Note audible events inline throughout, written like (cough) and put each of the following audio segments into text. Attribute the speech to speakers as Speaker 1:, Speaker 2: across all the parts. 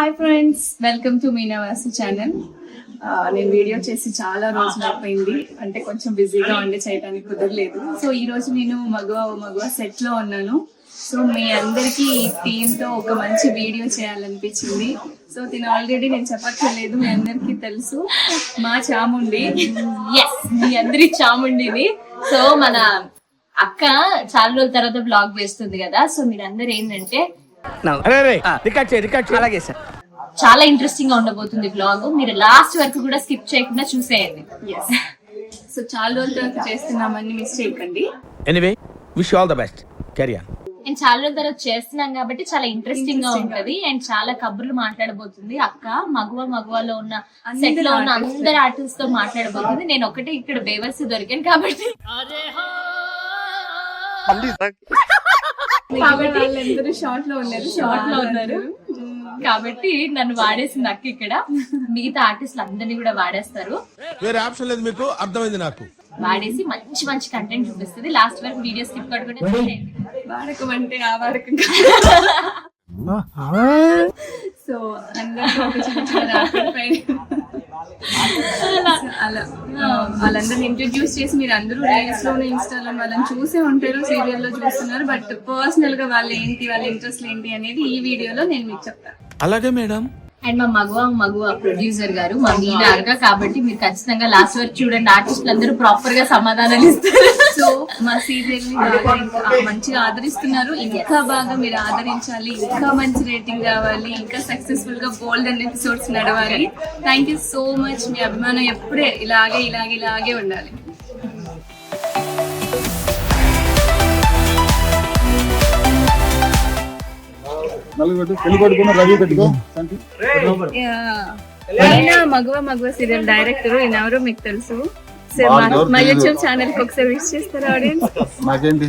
Speaker 1: Hi friends welcome to Meenavasu channel నేను video చేసి చాలా రోజులు అయిపోయింది. అంటే కొంచెం బిజీగా ఉండి చేయడానికి కుదరలేదు. సో ఈ రోజు నేను మగువ ఓ మగువ సెట్లో ఉన్నాను. సో మీ అందరికి టీమ్తో ఒక మంచి వీడియో చేయాలనిపించింది. సో దీని ఆల్రెడీ నేను చెప్పక్కర్లేదు మీ అందరికీ తెలుసు. మా చాముండి.
Speaker 2: ఎస్ మీ అందరి చాముండిని. సో మన అక్క చాలా రోజుల తర్వాత బ్లాగ్ వేస్తుంది కదా. సో మీరందరూ ఏంటంటే
Speaker 3: రికార్డ్ చేయి రికార్డ్ చేయి. అలాగే సార్.
Speaker 2: చాలా ఇంట్రెస్టింగ్గా ఉండబోతుంది బ్లాగ్ మీరు లాస్ట్ వరకు కూడా స్కిప్ చేయకుండా చూసేయండి.
Speaker 1: సో చాలా రోజుల తర్వాత చేస్తున్నామని మిస్ చేయకండి.
Speaker 3: Anyway wish all the best carry on
Speaker 2: and చాలా రోజుల తర్వాత చేస్తున్నాం కాబట్టి చాలా ఇంట్రెస్టింగ్గా ఉంటది. అండ్ చాలా కబుర్లు మాట్లాడబోతుంది. అక్క మగువ మగువలో ఉన్న సెట్లో ఉన్న అందరు ఆర్టిస్ట్తో మాట్లాడబోతుంది. నేను ఒకటే ఇక్కడ బేవర్స్ దొరికాను కాబట్టి. (laughs)
Speaker 1: కాబట్టి వాళ్ళందరూ షార్ట్లో ఉన్నారు.
Speaker 2: షార్ట్లో ఉన్నారు. కాబట్టి నన్ను వాడేసింది అక్క ఇక్కడ. మిగతా ఆర్టిస్టులు అందరినీ కూడా వాడేస్తారు.
Speaker 4: వేరే ఆప్షన్ లేదు మీకు అర్థమైంది నాకు.
Speaker 2: వాడేసి మంచి మంచి కంటెంట్ చూపిస్తుంది. లాస్ట్ వరకు వీడియో స్కిప్ కట్టుకుంటే.
Speaker 1: వాడకం అంటే ఆ వాడకం సో అందరికీ అలా ఆ, వాళ్ళందరిని ఇంట్రడ్యూస్ చేసి మీరు అందరూ రీల్స్లోనే ఇన్స్టాలో వాళ్ళని చూసే ఉంటారు సీరియల్లో చూస్తున్నారు. బట్ పర్సనల్గా వాళ్ళు ఏంటి వాళ్ళ ఇంట్రెస్ట్ ఏంటి అనేది ఈ వీడియోలో నేను మీకు చెప్తాను.
Speaker 4: అలాగే మేడం.
Speaker 2: అండ్ మా మగువ మగువ ప్రొడ్యూసర్ గారు మా మీద అరగా కాబట్టి మీరు ఖచ్చితంగా లాస్ట్ వరకు చూడండి. ఆర్టిస్టులు అందరూ ప్రాపర్గా సమాధానాలు ఇస్తారు.
Speaker 1: సో మా సీరియల్ని ఇంకా మంచిగా ఆదరిస్తున్నారు. ఇంకా బాగా మీరు ఆదరించాలి. ఇంకా మంచి రేటింగ్ రావాలి. ఇంకా సక్సెస్ఫుల్గా గోల్డెన్ ఎపిసోడ్స్ నడవాలి. థ్యాంక్ యూ సో మచ్ మీ అభిమానం ఎప్పుడే ఇలాగే ఇలాగే ఇలాగే ఉండాలి.
Speaker 5: నలుగురు పెళ్ళి కొడుకున్న రవి పెట్టుకో.
Speaker 1: మగువ మగువ సీరియల్ డైరెక్టర్ ఈయన ఎవరో మీకు తెలుసు మా-. యూట్యూబ్ ఛానల్కి ఒకసారి విష్ చేస్తారా ఆడియన్స్?
Speaker 5: నాకేంటి?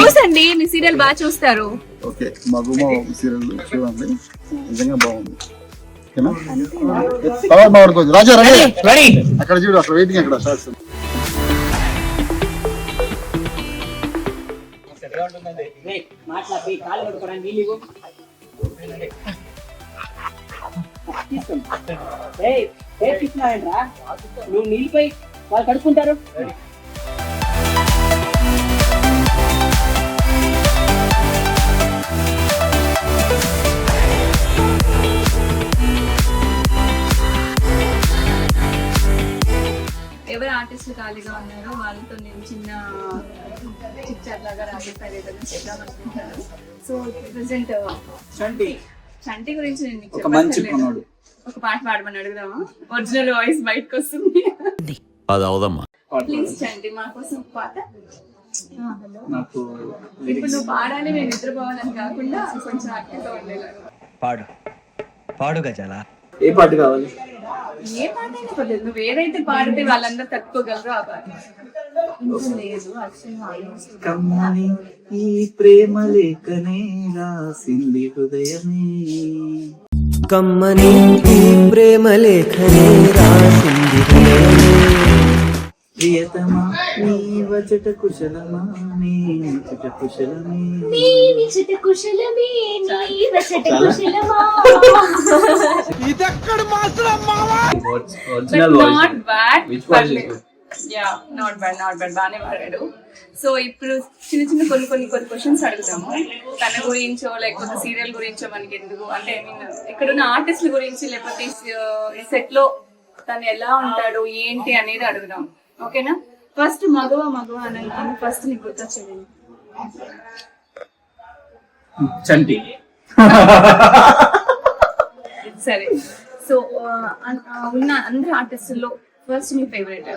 Speaker 1: చూసండి మీ సీరియల్ బాగా చూస్తారు.
Speaker 5: ఓకే మగుమ సీరియల్ చూడండి. నిజంగా బాగుంది. రాజా రెడీ అక్కడ చూడు అక్కడ వెయిటింగ్ అక్కడ షార్ట్స్
Speaker 6: నువ్వు నీళ్ళపై వాళ్ళు కడుక్కుంటారు.
Speaker 1: ఎవరు ఆర్టిస్టులు ఖాళీగా ఉన్నారో? వాళ్ళతో నేను చిన్న చిక్చాట్ లాగా ఏదైనా చేద్దాం సో ప్రెసెంట్
Speaker 6: చంటి.
Speaker 1: చంటి గురించి నేను మీకు
Speaker 6: ఒక మంచి
Speaker 1: పాట పాడమని అడుగుదామా? ఒరిజినల్ వాయిస్ బయటకు వస్తుంది
Speaker 4: అది అవదమ్మా
Speaker 1: ప్లీజ్ చంటి మా కోసం పాట.
Speaker 6: నాకు
Speaker 1: ఇప్పుడు నువ్వు పాడాలి మేము నిద్రపోవాలని కాకుండా కొంచెం ఉండేలాగా
Speaker 7: పాడు. పాడు గజాల.
Speaker 6: ఏ పాట కావాలి?
Speaker 1: ఏ పాట అయినా పర్లేదు. నువ్వు ఏదైతే పాడితే వాళ్ళందరూ తట్టుకోగలరో ఆ పాట. లేదు.
Speaker 6: కమ్మని ఈ ప్రేమ లేఖనే రాసింది హృదయమే.
Speaker 7: కమ్మని ఈ ప్రేమ లేఖనే రాసింది హృదయమే.
Speaker 6: ప్రియతమా నీ వచట కుశలమా నీ వచట కుశలమే.
Speaker 2: నీ విచట కుశలమే నీ వచట కుశలమా?
Speaker 6: Original
Speaker 1: not bad
Speaker 6: is good?
Speaker 1: Yeah not bad not bad బాగానే పాడాడు సో ఇప్పుడు చిన్న చిన్న కొన్ని కొన్ని కొన్ని క్వశ్చన్స్ అడుగుతాము తన గురించో లేకపోతే సీరియల్ గురించో మనకి ఎందుకు? అంటే ఐ మీన్ ఇక్కడ ఉన్న ఆర్టిస్టుల గురించి లేకపోతే ఈ సెట్లో తను ఎలా ఉంటాడు ఏంటి అనేది అడుగుదాం. ఓకేనా? ఫస్ట్ మగవ మగవ అనగానే ఫస్ట్ నీకు గుర్తొచ్చేది?
Speaker 6: చంటి.
Speaker 1: సరే. సో ఉన్న అందరు ఆర్టిస్టుల్లో ఫస్ట్ మీ ఫేవరెట్?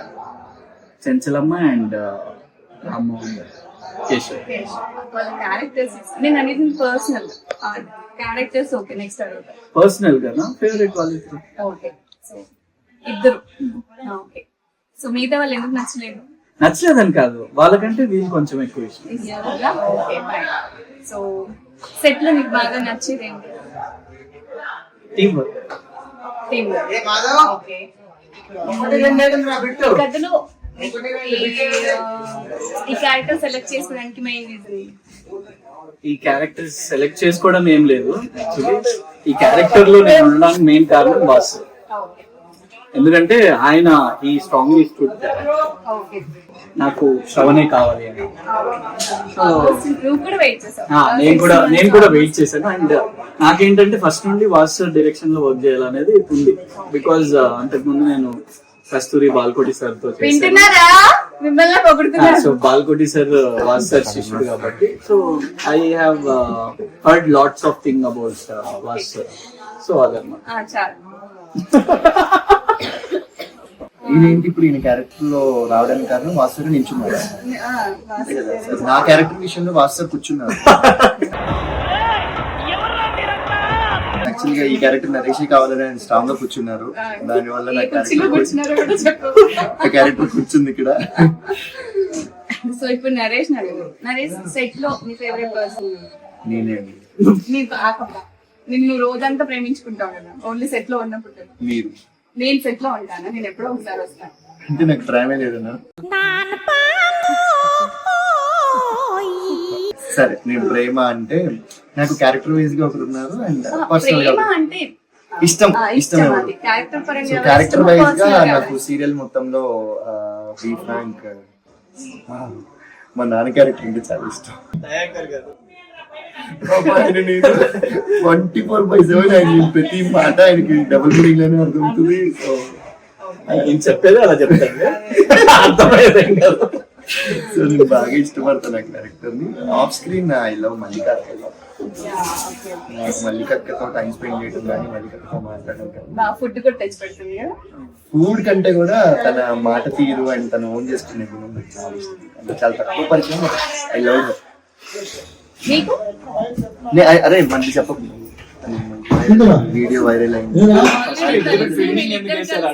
Speaker 6: చెంచలమ్మ అండ్
Speaker 1: క్యారెక్టర్స్ నేను అనేది personal characters okay next
Speaker 6: personal favourite
Speaker 1: okay ఇద్దరు. ఓకే. సో మిగతా వాళ్ళు ఎందుకు నచ్చలేదు?
Speaker 6: నచ్చలేదని కాదు. వాళ్ళకంటే వీళ్ళు కొంచెం ఎక్కువ ఇష్టం.
Speaker 1: ఓకే సో సెట్లో నీకు బాగా నచ్చేది ఏంటి?
Speaker 6: Team work
Speaker 1: team okay. కథలో ఈ, క్యారెక్టర్ సెలెక్ట్ చేసుకోవడానికి మెయిన్ రీజన్
Speaker 6: ఈ క్యారెక్టర్ సెలెక్ట్ చేసుకోవడం ఏం లేదు ఈ క్యారెక్టర్లో నేను ఉండడానికి మెయిన్ కారణం బాస్ ఎందుకంటే ఆయన ఈ స్ట్రాంగ్లీ స్టూడ్ నాకు శ్రవణే కావాలి అని. నేను కూడా నేను కూడా వెయిట్ చేశాను. అండ్ నాకేంటంటే ఫస్ట్ నుండి వాస్ డైరెక్షన్లో వర్క్ చేయాలనేది ఉంది. బికాజ్ అంతకుముందు నేను కస్తూరి బాల్కోటి
Speaker 1: సార్తో
Speaker 6: so Balkoti sir Vas sir శిష్యుడు కాబట్టి. So I have heard lots of thing about Vas sir so అదన్నమాట. (laughs)
Speaker 8: ఈయనేంటి? ఇప్పుడు ఈయన క్యారెక్టర్లో రావడానికి కారణం వాసు నించున్నారు. నా క్యారెక్టర్ విషయంలో వాసు కూర్చున్నారు. యాక్చువల్గా ఈ క్యారెక్టర్ నరేష్ కావాలని ఆయన స్ట్రాంగ్గా కూర్చున్నారు. దాని వల్ల నా క్యారెక్టర్ క్యారెక్టర్ కూర్చుంది ఇక్కడ.
Speaker 1: సో ఇప్పుడు నరేష్ నరేష్ సెట్లో నీ ఫేవరెట్ పర్సన్
Speaker 8: నేనే
Speaker 1: నీకు నిన్ను రోజంతా ప్రేమించుకుంటావు కదా. ఓన్లీ సెట్లో ఉన్నప్పుడు.
Speaker 8: మీరు.
Speaker 1: నేను సెట్లో ఉంటాను నేను ఎప్పుడో ఒకసారి వస్తాను
Speaker 8: అంటే నాకు ప్రేమే లేదన్నా సరే నేను ప్రేమ అంటే నాకు క్యారెక్టర్ వైజ్గా ఒకరు ఉన్నారు అండ్ పర్సనల్గా
Speaker 1: ప్రేమ అంటే
Speaker 8: ఇష్టం ఇష్టం
Speaker 1: అది. క్యారెక్టర్ పరంగా వైజ్గా
Speaker 8: నాకు సీరియల్ మొత్తంలో బీ ఫ్రాంక్. మా నాన్న క్యారెక్టర్ అంటే చాలా ఇష్టం. ట్వంటీ ఫోర్ బై సెవెన్ ఆయన ప్రతి మాట ఆయనకి డబుల్ మీనింగ్లోనే అర్థమవుతుంది. సో
Speaker 6: నేను చెప్పేది అలా చెప్తాను. అర్థమయ్యేది కాదు.
Speaker 8: సో నేను బాగా ఇష్టపడతాను ఆ క్యారెక్టర్ని off screen I love Mallika నాకు మల్లికక్కతో టైం స్పెండ్ చేయడం కానీ మల్లికక్కతో మాట్లాడడం కానీ.
Speaker 1: ఫుడ్ కూడా తెచ్చి పెడుతుంది. కదా
Speaker 8: ఫుడ్ కంటే కూడా తన మాట తీరు అండ్ తను ఓన్ చేసుకునే గుణం చాలా ఇష్టం. చాలా తక్కువ పరిచయం. ఐ లవ్
Speaker 1: నీకు
Speaker 8: అరే మంచి చెప్పకు. వీడియో వైరల్ అయింది.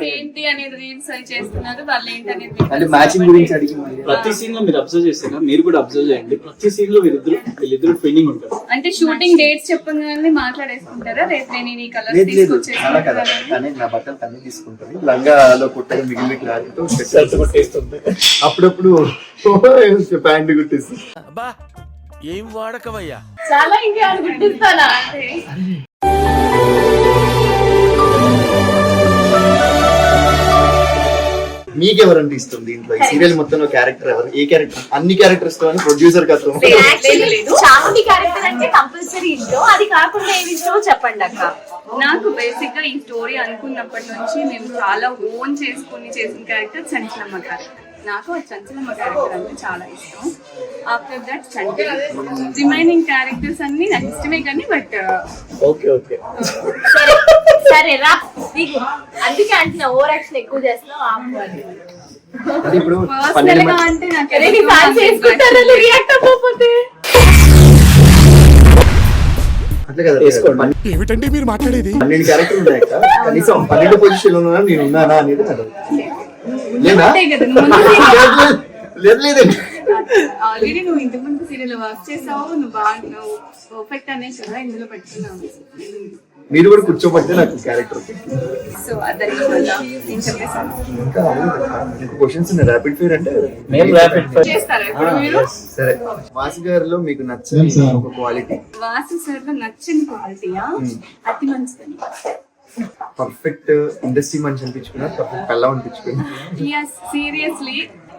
Speaker 1: ఏంటి అనేది రీల్స్ చేస్తున్నారు వాళ్ళు ఏంటి అనేది
Speaker 8: అంటే మ్యాచింగ్ గురించి అడిగి మళ్ళీ.
Speaker 6: ప్రతి సీన్లో మీరు అబ్జర్వ్ చేస్తారా? మీరు కూడా అబ్జర్వ్ చేయండి. ప్రతి సీన్లో వీరిద్దరు వీళ్ళిద్దరు ట్విన్నింగ్ ఉంటారు.
Speaker 1: అంటే షూటింగ్ డేట్స్ చెప్పగానే మాట్లాడేసుకుంటారా? రేపు నేను ఈ కలర్
Speaker 8: లేదు లేదు. అలా కదా. తనే నా బట్టలు తనే తీసుకుంటుంది. లంగాలో కుట్టగా మిగిలిన క్లాత్తో
Speaker 6: కొట్టేస్తుంది.
Speaker 8: అప్పుడప్పుడు (laughs) (laughs) ప్యాంట్ కుట్టేసి.
Speaker 3: అబ్బా ఏం వాడకవయ్యా
Speaker 1: చాలా ఇంకా గుర్తిస్తానా అంటే?
Speaker 8: మీకెవరంటే ఇష్టం దీంట్లో? ఈ సీరియల్ మొత్తంలో క్యారెక్టర్ ఎవరు? ఏ క్యారెక్టర్ అన్ని క్యారెక్టర్స్తో ప్రొడ్యూసర్ కథ
Speaker 2: చాముండి క్యారెక్టర్ అంటే కంపల్సరీ ఇష్టం అది కాకుండా ఏమి ఇష్టమో చెప్పండి అక్క.
Speaker 1: నాకు బేసిక్గా ఈ స్టోరీ అనుకున్నప్పటి నుంచి మేము చాలా ఓన్ చేసుకుని చేసిన క్యారెక్టర్ చంచలమ్మ క్యారెక్టర్ నాకు ఆ చంచలమ్మ క్యారెక్టర్ అంటే చాలా ఇష్టం. After that Chanti. Remaining characters అన్ని నాకు ఇష్టమే కానీ బట్
Speaker 6: ఓకే ఓకే
Speaker 2: సరే సరే రా. దిగు. అందుకే అంటున్నా ఓవర్ యాక్షన్ ఎక్కువ చేస్తున్నావు ఆపు అని.
Speaker 8: అది ఇప్పుడు
Speaker 1: పర్సనల్
Speaker 8: పన్నెండు
Speaker 1: గా
Speaker 8: మంది-
Speaker 1: అంటే నాకు
Speaker 2: అరే నీ ఫ్యాన్స్ చేసుకుంటారని రియాక్ట్ అవ్వకపోతే.
Speaker 8: అట్లే కదా
Speaker 6: వేసుకోండి.
Speaker 8: పన్నెండు-
Speaker 4: ఏమిటండి మీరు మాట్లాడేది?
Speaker 8: పన్నెండు క్యారెక్టర్ ఉన్నాయి అక్క. కనీసం పన్నెండు పొజిషన్ ఉన్నా నేను ఉన్నానా అనేది. లేదా? (laughs) లేదండి
Speaker 1: ఆల్రెడీ నువ్వు ఇంతకు ముందు సీరియల్ వర్క్ చేసావు నువ్వు పర్ఫెక్ట్ అనేసి కదా ఇందులో పెట్టుకున్నావు.
Speaker 8: మీరు కూడా కూర్చోబట్టే నాకు క్యారెక్టర్
Speaker 1: సో
Speaker 8: ఇంకా క్వశ్చన్స్ ర్యాపిడ్ ఫైర్ అంటే
Speaker 6: మేము ర్యాపిడ్ ఫైర్
Speaker 1: చేస్తారా? ఇప్పుడు మీరు?
Speaker 8: సరే. మాస్ గారిలో మీకు నచ్చని ఒక క్వాలిటీ
Speaker 1: వాసు సార్ నచ్చిన క్వాలిటీయా అతి మంచిదని
Speaker 8: పర్ఫెక్ట్ ఇండస్ట్రీ మనిషి అనిపించుకున్నా పర్ఫెక్ట్ కళ్ళ అనిపించుకున్నా
Speaker 1: సీరియస్లీ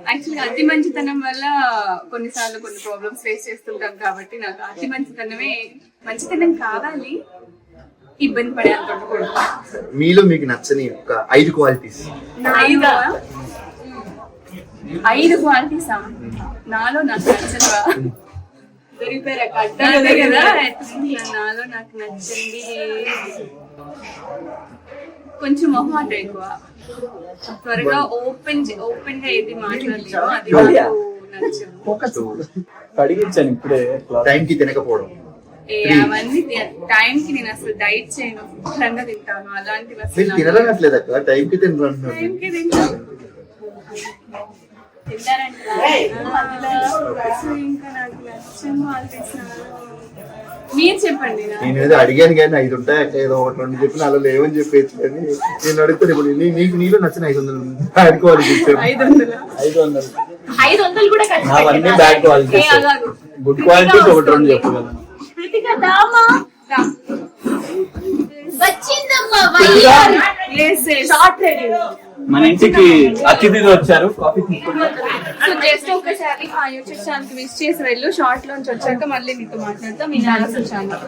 Speaker 1: యాక్చువల్గా అతి మంచితనం వల్ల కొన్నిసార్లు కొన్ని ప్రాబ్లమ్స్ ఫేస్ చేస్తుంటాం కాబట్టి నాకు అతి మంచితనమే మంచితనం కావాలి. ఇబ్బంది పడే
Speaker 8: మీలో మీకు నచ్చని ఒక ఐదు క్వాలిటీస్
Speaker 1: ఐదు ఐదు క్వాలిటీస్ నాలో నాకు నచ్చనివా? దొరికిపోయారు కదా నాలో నాకు నచ్చింది. కొంచెం మొహమాట ఎక్కువ. త్వరగా ఓపెన్ ఓపెన్గా ఏది మాట్లాడలేదు అది నాకు నచ్చదు.
Speaker 6: అడిగించాను ఇప్పుడే
Speaker 8: టైం కి తినకపోవడం.
Speaker 1: ఏ అవన్నీ టైం కి నేను అసలు డైట్ చేయను. శుభ్రంగా తింటాను. అలాంటివి అసలు
Speaker 8: మీరు
Speaker 1: నాకు-
Speaker 8: తినరనట్లేదు అక్క టైం కి తినరు
Speaker 1: టైం కి తింటాను. తింటారంటారా? ఆ, సో ఇంకా నాకు నచ్చని వాళ్ళు చేసినారు. మీరు చెప్పండి నాకు.
Speaker 8: నేను ఏదో అడిగాను కానీ ఐదు ఉంటాయి అక్క ఏదో ఒకటి రెండు చెప్పి నాలో లేవని చెప్పేసి కానీ నేను అడుగుతాను ఇప్పుడు నీ- నీకు నీలో నచ్చిన ఐదు వందలు ఆడుకోవాలి
Speaker 1: ఐదు వందలా?
Speaker 6: ఐదు వందలు.
Speaker 2: ఐదు వందలు కూడా ఖర్చు
Speaker 6: అవన్నీ క్వాలిటీస్
Speaker 1: అలాగు
Speaker 6: గుడ్ క్వాలిటీస్ ఒకటి రెండు చెప్పగలను.
Speaker 2: వచ్చిందమ్మా. షార్ట్ రెడీ
Speaker 6: మన ఇంటికి అతిథిగా వచ్చారు. కాఫీ తీసుకుంటారు
Speaker 1: సో జస్ట్ ఒకసారి యూట్యూబ్ ఛానల్ విష్ చేసి వెళ్ళు. షార్ట్ లోంచి వచ్చాక మళ్ళీ నీతో మాట్లాడతా. మీ నాన్న ఛానల్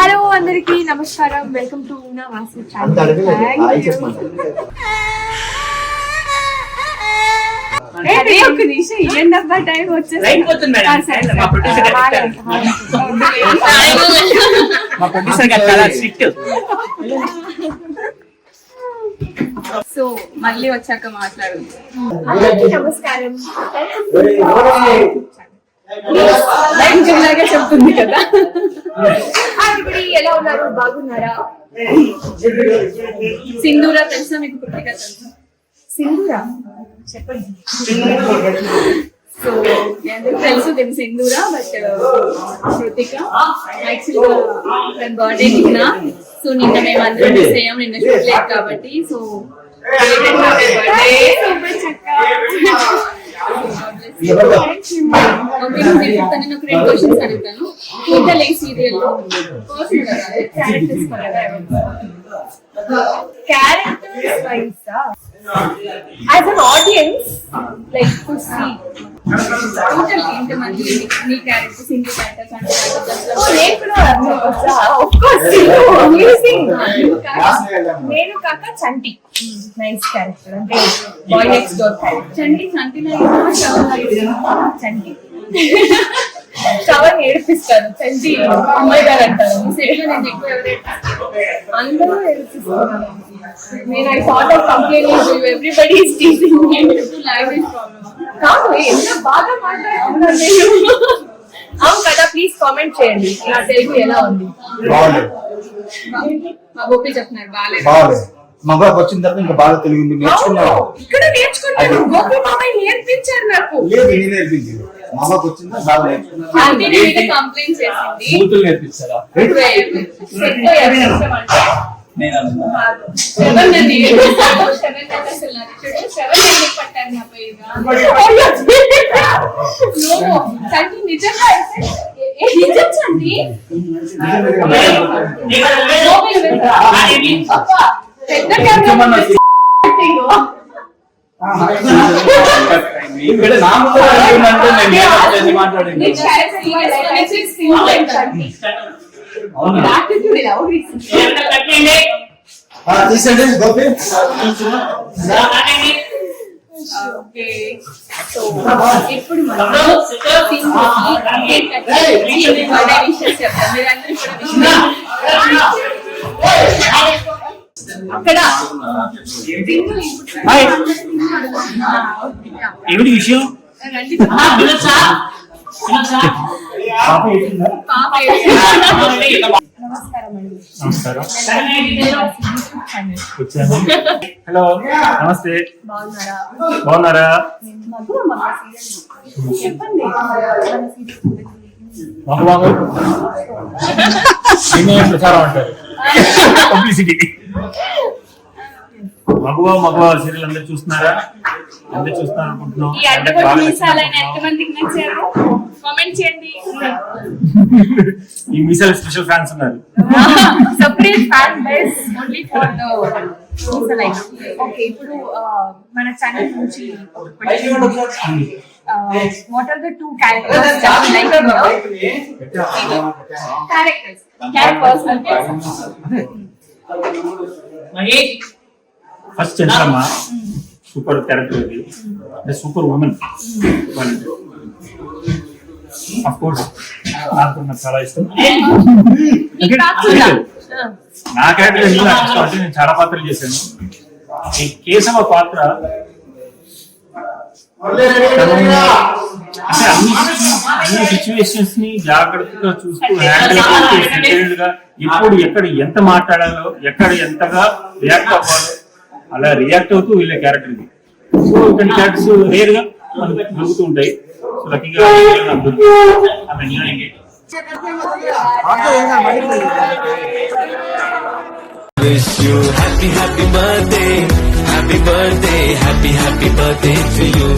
Speaker 9: హలో అందరికి నమస్కారం. వెల్కమ్ టు నా వాసు
Speaker 1: అదే ఒక నిమిషం ఇవ్వండి అబ్బా టైం వచ్చేసి సో మళ్ళీ వచ్చాక మాట్లాడు
Speaker 9: నమస్కారం.
Speaker 1: చెప్తుంది కదా.
Speaker 9: ఎలా ఉన్నారు? బాగున్నారా?
Speaker 1: సింధూరా తెలుసా మీకు కృతిక తెలుసా
Speaker 9: సింధురా
Speaker 1: సో అందరికీ తెలుసు దీని సింధూరా బట్ యాక్చువల్గా తన బర్త్డే నిన్న సో నిన్న మేము అందరం మిస్ అయ్యాం నిన్న షూట్ లేదు కాబట్టి సో అడుగుతాను serial characters
Speaker 9: wise as an audience like to see
Speaker 1: total ఎంతమంది మీ క్యారెక్టర్స్ ఇంటి క్యారెక్టర్స్ అంటే
Speaker 9: నేను కాక చంటి. నైస్ క్యారెక్టర్ అంటే boy next door character
Speaker 1: Chandi Chanti
Speaker 9: Chanti. (laughs) చవన్ ఏడిపిస్తారు చంటి అమ్మాయి గారు అంటారు.
Speaker 1: సెట్లో నేను ఎక్కువ ఎవరైతే
Speaker 9: అందరూ నేను I thought of complaint everybody is teaching me
Speaker 1: language problem
Speaker 9: కాదు ఎంత బాగా మాట్లాడుతున్నారు నేను అవును కదా ప్లీజ్ కామెంట్ చేయండి. నా తెలుగు ఎలా ఉంది?
Speaker 1: మా గోపి చెప్తున్నారు బాగాలేదు.
Speaker 5: మగవాళ్ళకి వచ్చిన తర్వాత ఇంకా బాగా తెలిగింది నేర్చుకున్నావు
Speaker 9: ఇక్కడ నేర్చుకున్నాను గోపి మామయ్య నేర్పించారు నాకు.
Speaker 5: లేదు నేను నేర్పించింది మగవాళ్ళకి వచ్చిందా బాగా
Speaker 6: బూతులు నేర్పిస్తారా? నేను (laughs) (laughs) (laughs)
Speaker 9: పెద్ద
Speaker 6: ఇక్కడ
Speaker 9: oh,
Speaker 5: తీసండి గోపి
Speaker 1: ఓకే. సో, ఇప్పుడు చెప్తాం. మీరందరూ అక్కడ
Speaker 6: ఏమిటి విషయం?
Speaker 1: రండి పాప ఏడ్చింది.
Speaker 10: నమస్కారం. వచ్చాను హలో. నమస్తే.
Speaker 9: బాగున్నారా? చెప్పండి.
Speaker 10: ప్రచారం అంటారు (laughs) పబ్లిసిటీ మగవా మగవా సీరియల్ అందరు చూస్తున్నారా? అందరు చూస్తున్నారు అనుకుంటున్నాం.
Speaker 1: ఈ అడ్డగొట్టు మీసాలైన ఎంతమందికి నచ్చారు కామెంట్ చేయండి.
Speaker 10: ఈ మీసాల స్పెషల్ ఫ్యాన్స్ ఉన్నారు.
Speaker 9: Only for the Musalite. Okay, ఇప్పుడు మన ఛానల్ నుంచి what are the two characters like characters characters
Speaker 10: first Chandramma super character ఇది. అంటే సూపర్ ఉమెన్ అఫ్ కోర్స్ నాకు నాకు చాలా ఇష్టం. నా క్యారెక్టర్ నేను చాలా పాత్రలు చేశాను. ఈ కేశవ పాత్ర అంటే అన్ని అన్ని సిచ్యువేషన్స్ని జాగ్రత్తగా చూస్తూ హ్యాండిల్ detailed గా ఎప్పుడు ఎక్కడ ఎంత మాట్లాడాలో ఎక్కడ ఎంతగా రియాక్ట్ అవ్వాలో అలా రియాక్ట్ అవుతూ వీళ్ళ క్యారెక్టర్ ఇది సో ఇటువంటి క్యారెక్టర్స్ రేర్గా మనకు దొరుకుతూ ఉంటాయి. సో లక్కీగా.
Speaker 7: Wish you happy, happy birthday, happy birthday, happy, happy birthday to you.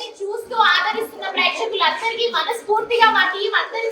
Speaker 2: ని చూస్తూ ఆదరిస్తున్న ప్రేక్షకులందరికీ మనస్ఫూర్తిగా మా టీం అందరి.